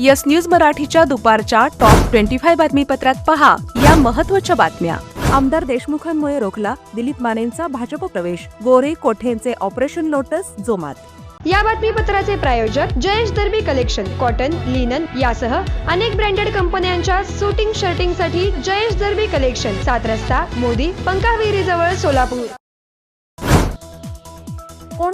Yes news मराठीच्या दुपारच्या top twenty five बातमीपत्रात पहा या महत्त्वाच्या बातम्या. आमदार देशमुखांमुळे रोखला दिलीप मानेंचा भाजप प्रवेश. गोरे कोठेंचे ऑपरेशन लोटस जोमात. या बातमीपत्राचे प्रायोजक Jayesh Darbi collection cotton linen यासह अनेक ब्रँडेड कंपन्यांच्या शूटिंग शर्टिंगसाठी जयेश दर्बी कलेक्शन सात रस्ता मोदी पंकाविरी जवळ सोलापूर.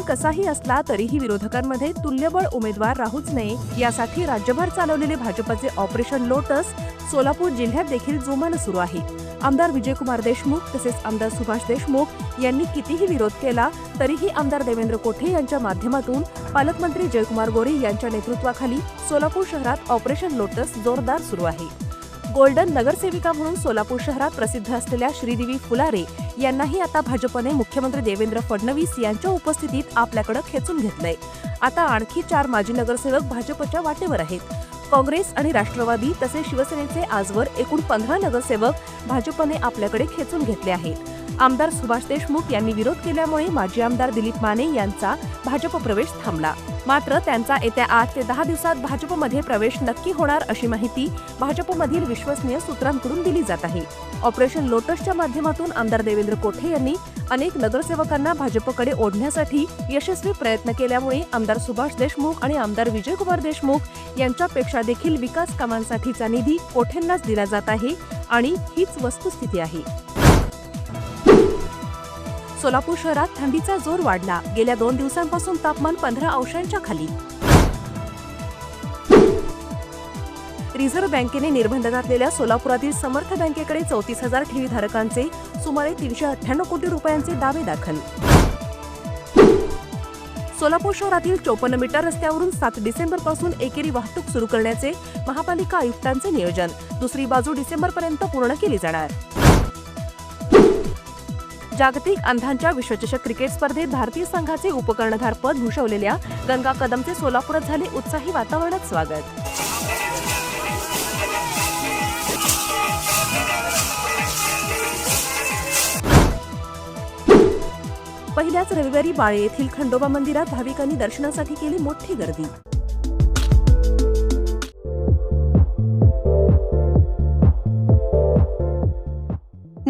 कसाही असला तरीही विरोधकांमध्ये तुल्यबळ उमेदवार राहूच नये यासाठी राज्यभर चालवलेले भाजपचे ऑपरेशन लोटस सोलापूर जिल्ह्यात देखील जोमानं सुरू आहे. आमदार विजयकुमार देशमुख तसेच आमदार सुभाष देशमुख यांनी कितीही विरोध केला तरीही आमदार देवेंद्र कोठे यांच्या माध्यमातून पालकमंत्री जयकुमार गोरे यांच्या नेतृत्वाखाली सोलापूर शहरात ऑपरेशन लोटस जोरदार सुरू आहे. गोल्डन नगरसेविका म्हणून सोलापूर शहरात प्रसिद्ध असलेल्या श्रीदेवी फुलारे यांनाही आता भाजपने मुख्यमंत्री देवेंद्र फडणवीस यांच्या उपस्थितीत आपल्याकडे खेचून घेतलंय. आता आणखी चार माजी नगरसेवक भाजपच्या वाटेवर आहेत. काँग्रेस आणि राष्ट्रवादी तसेच शिवसेनेचे आजवर एकूण पंधरा नगरसेवक भाजपने आपल्याकडे खेचून घेतले आहेत. आमदार सुभाष देशमुख यांनी विरोध केल्यामुळे माजी आमदार दिलीप माने यांचा भाजप प्रवेश थांबला. मात्र त्यांचा येत्या आठ ते दहा दिवसात भाजपमध्ये प्रवेश नक्की होणार अशी माहिती भाजपमधील विश्वसनीय सूत्रांकडून दिली जात आहे. ऑपरेशन लोटसच्या माध्यमातून आमदार देवेंद्र कोठे यांनी अनेक नगरसेवकांना भाजपकडे ओढण्यासाठी यशस्वी प्रयत्न केल्यामुळे आमदार सुभाष देशमुख आणि आमदार विजयकुमार देशमुख यांच्यापेक्षा देखील विकास कामांसाठीचा निधी कोठेंनाच दिला जात आहे आणि हीच वस्तुस्थिती आहे. सोलापूर शहरात थंडीचा जोर वाढला. गेल्या दोन दिवसांपासून तापमान पंधरा अंशांच्या खाली. रिझर्व्ह बँकेने निर्बंध घातलेल्या सोलापुरातील समर्थ बँकेकडे चौतीस हजार ठेवीधारकांचे सुमारे तीनशे अठ्ठ्याण्णव कोटी रुपयांचे दावे दाखल. सोलापूर शहरातील चोपन्न मीटर रस्त्यावरून सात डिसेंबरपासून एकेरी वाहतूक सुरू करण्याचे महापालिका आयुक्तांचे नियोजन. दुसरी बाजू डिसेंबर पर्यंत पूर्ण केली जाणार. जागतिक अंधांच्या विश्वचषक क्रिकेट स्पर्धेत भारतीय संघाचे उपकर्णधार पद भूषवलेल्या गंगा कदमचे सोलापुरात झाले उत्साही वातावरणात स्वागत. पहिल्याच रविवारी बाळे येथील खंडोबा मंदिरात भाविकांनी दर्शनासाठी केली मोठी गर्दी.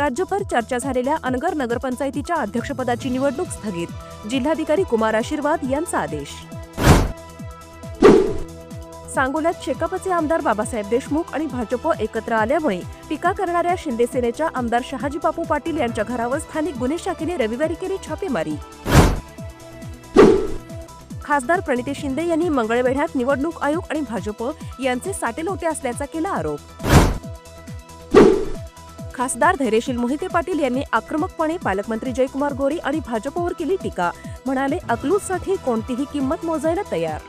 राज्यभर चर्चा झालेल्या अनगर नगरपंचायतीच्या अध्यक्षपदाची निवडणूक स्थगित. जिल्हाधिकारी कुमार आशीर्वाद यांचा आदेश. सांगोल्यात शेकापचे आमदार बाबासाहेब देशमुख आणि भाजप एकत्र आल्यामुळे टीका करणाऱ्या शिंदे सेनेच्या आमदार शहाजी बापू पाटील यांच्या घरावर स्थानिक गुन्हे शाखेने रविवारी केली छापेमारी. खासदार प्रणिती शिंदे यांनी मंगळवेढ्यात निवडणूक आयोग आणि भाजप यांचे साटेलोटे असल्याचा केला आरोप. खासदार धैर्यशील मोहिते पाटील यांनी आक्रमकपणे पालकमंत्री जयकुमार गोरे आणि भाजपवर केली टीका. म्हणाले अकलूजसाठी कोणतीही किंमत मोजायला तयार.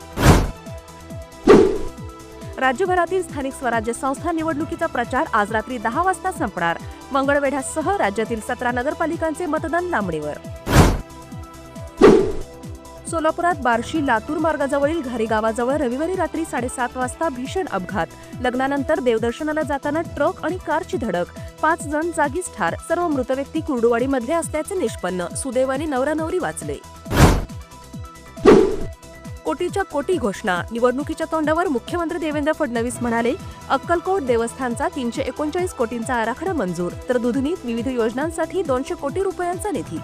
राज्यभरातील स्थानिक स्वराज्य संस्था निवडणुकीचा प्रचार आज रात्री दहा वाजता संपणार. मंगळवेढ्यासह राज्यातील सतरा नगरपालिकांचे मतदान लांबणीवर. सोलापुरात बार्शी लातूर मार्गाजवळील घारी गावाजवळ रविवारी रात्री साडेसात वाजता भीषण अपघात. लग्नानंतर देवदर्शनाला जाताना ट्रक आणि कारची धडक. पाच जण जागीच ठार. सर्व मृत व्यक्ती कुर्डुवाडीमधले असल्याचे निष्पन्न. सुदैवाने नवरा नवरी वाचले. कोटीच्या कोटी घोषणा. निवडणुकीच्या तोंडावर मुख्यमंत्री देवेंद्र फडणवीस म्हणाले अक्कलकोट देवस्थानचा तीनशे एकोणचाळीस कोटींचा आराखडा मंजूर. तर दुधनीत विविध योजनांसाठी दोनशे कोटी रुपयांचा निधी.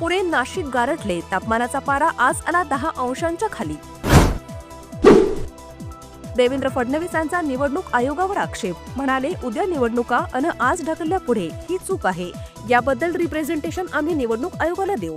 पुणे नाशिक गारठले. तापमानाचा पारा आज आला दहा अंशांच्या खाली. देवेंद्र फडणवीसांचा निवडणूक आयोगावर आक्षेप. म्हणाले उद्या निवडणुका अन आज ढकलल्या पुढे ही चूक आहे. याबद्दल रिप्रेझेंटेशन आम्ही निवडणूक आयोगाला देऊ.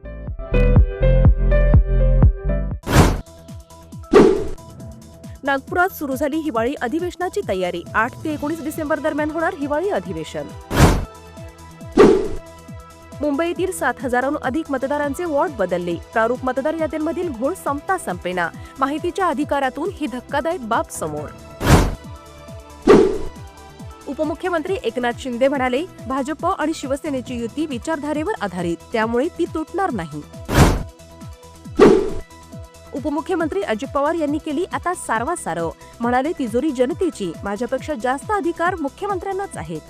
नागपुरात सुरू झाली हिवाळी अधिवेशनाची तयारी. आठ ते एकोणीस डिसेंबर दरम्यान होणार हिवाळी अधिवेशन. मुंबईतील सात हजारांहून अधिक मतदारांचे वॉर्ड बदलले. प्रारूप मतदार यादींमधील घोळ संपता संपेना. माहितीच्या अधिकारातून ही धक्कादायक बाब समोर. उपमुख्यमंत्री एकनाथ शिंदे म्हणाले भाजप आणि शिवसेनेची युती विचारधारेवर आधारित. त्यामुळे ती तुटणार नाही. उपमुख्यमंत्री अजित पवार यांनी केली आता सारवा सारव म्हणाले तिजोरी जनतेची माझ्यापेक्षा जास्त अधिकार मुख्यमंत्र्यांनाच आहेत.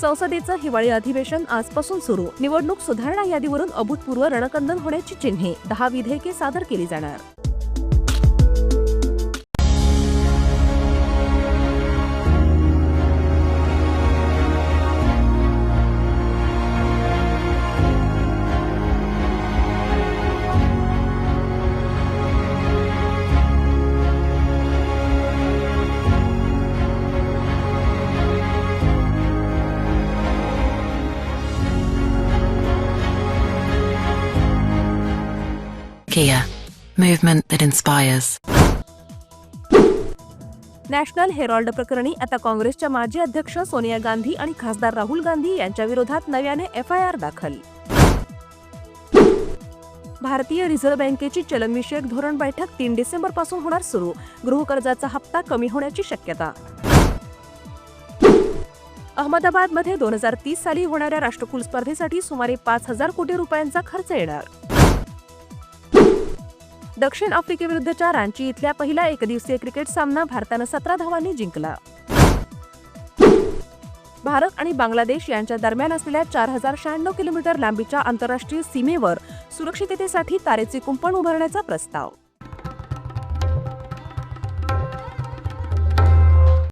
संसदेचं हिवाळी अधिवेशन आजपासून सुरू. निवडणूक सुधारणा यादीवरून अभूतपूर्व रणकंदन होण्याची चिन्हे. दहा विधेयके सादर केली जाणार. Kia, movement that inspires. National Herald प्रकरणी आता काँग्रेसच्या माजी अध्यक्ष सोनिया गांधी आणि खासदार राहुल गांधी यांच्या विरोधात नव्याने एफ आय आर दाखल. भारतीय रिझर्व्ह बँकेची चलनविषयक धोरण बैठक तीन डिसेंबरपासून होणार सुरू. गृहकर्जाचा हप्ता कमी होण्याची शक्यता. अहमदाबादमध्ये दोन हजार तीस साली होणाऱ्या राष्ट्रकुल स्पर्धेसाठी सुमारे पाच हजार कोटी रुपयांचा खर्च येणार. दक्षिण आफ्रिकेविरुद्धच्या रांची इथल्या पहिला एकदिवसीय क्रिकेट सामना भारतानं सतरा धावांनी जिंकला. भारत आणि बांगलादेश यांच्या दरम्यान असलेल्या चार हजार शहाण्णव किलोमीटर लांबीच्या आंतरराष्ट्रीय सीमेवर सुरक्षिततेसाठी तारेचे कुंपण उभारण्याचा प्रस्ताव.